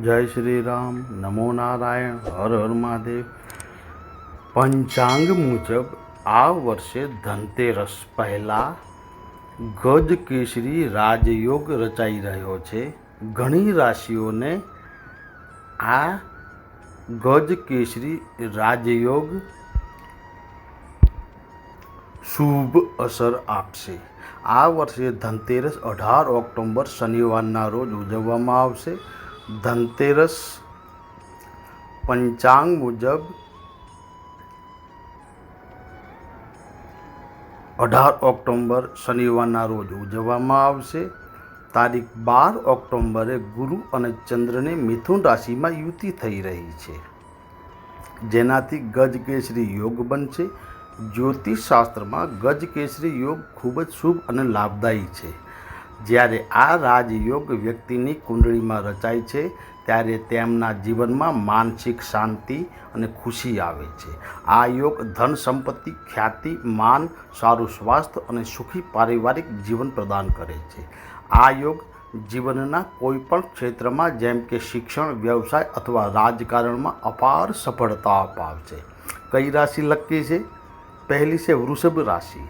જય શ્રી રામ. નમો નારાયણ. હર હર મહાદેવ. પંચાંગ મુજબ આ વર્ષે ધનતેરસ પહેલાં ગજ કેસરી રાજયોગ રચાઈ રહ્યો છે. ઘણી રાશિઓને આ ગજ કેસરી રાજયોગ શુભ અસર આપશે. આ વર્ષે ધનતેરસ અઢાર ઓક્ટોબર શનિવારના રોજ ઉજવવામાં આવશે. ધનતેરસ, પંચાંગ મુજબ અઢાર ઓક્ટોબર શનિવારના રોજ ઉજવવામાં આવશે. તારીખ બાર ઓક્ટોબરે ગુરુ અને ચંદ્રને મિથુન રાશિમાં યુતિ થઈ રહી છે. જેનાથી ગજકેસરી યોગ બનશે. જ્યોતિષશાસ્ત્રમાં ગજકેસરી યોગ ખૂબ જ શુભ અને લાભદાયી છે. જ્યારે આ રાજયોગ વ્યક્તિની કુંડળીમાં રચાય છે, ત્યારે તેમના જીવનમાં માનસિક શાંતિ અને ખુશી આવે છે. આ યોગ ધન સંપત્તિ, ખ્યાતિ, માન, સારું સ્વાસ્થ્ય અને સુખી પારિવારિક જીવન પ્રદાન કરે છે. આ યોગ જીવનના કોઈપણ ક્ષેત્રમાં, જેમ કે શિક્ષણ, વ્યવસાય અથવા રાજકારણમાં અપાર સફળતા અપાવશે. કઈ રાશિ લકી છે? પહેલી છે વૃષભ રાશિ.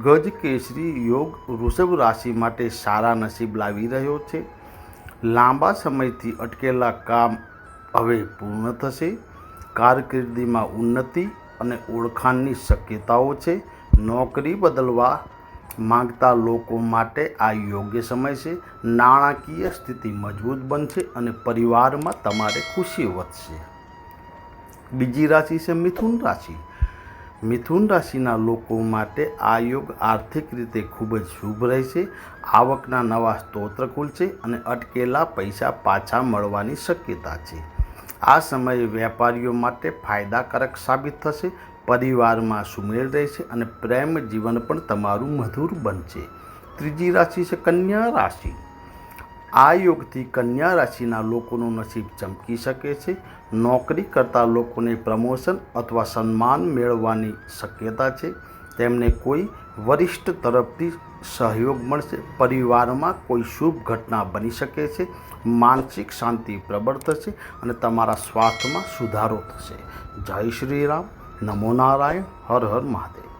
ગજ કેસરી યોગ વૃષભ રાશિ માટે સારા નસીબ લાવી રહ્યો છે. લાંબા સમયથી અટકેલા કામ હવે પૂર્ણ થશે. કારકિર્દીમાં ઉન્નતિ અને ઓળખાણની શક્યતાઓ છે. નોકરી બદલવા માંગતા લોકો માટે આ યોગ્ય સમય છે. નાણાકીય સ્થિતિ મજબૂત બનશે અને પરિવારમાં તમારે ખુશી વધશે. બીજી રાશિ છે મિથુન રાશિ. મિથુન રાશિના લોકો માટે આ યોગ આર્થિક રીતે ખૂબ જ શુભ રહેશે. આવકના નવા સ્તોત્ર ખુલશે અને અટકેલા પૈસા પાછા મળવાની શક્યતા છે. આ સમયે વેપારીઓ માટે ફાયદાકારક સાબિત થશે. પરિવારમાં સુમેળ રહેશે અને પ્રેમ જીવન પણ તમારું મધુર બનશે. ત્રીજી રાશિ છે કન્યા રાશિ. આ યોગથી કન્યા રાશિના લોકોનું નસીબ ચમકી શકે છે. નોકરી કરતા લોકોને પ્રમોશન અથવા સન્માન મેળવવાની શક્યતા છે. તેમને કોઈ વરિષ્ઠ તરફથી સહયોગ મળશે. પરિવારમાં કોઈ શુભ ઘટના બની શકે છે. માનસિક શાંતિ પ્રબળ થશે અને તમારા સ્વાસ્થ્યમાં સુધારો થશે. જય શ્રી રામ. નમો નારાયણ. હર હર મહાદેવ.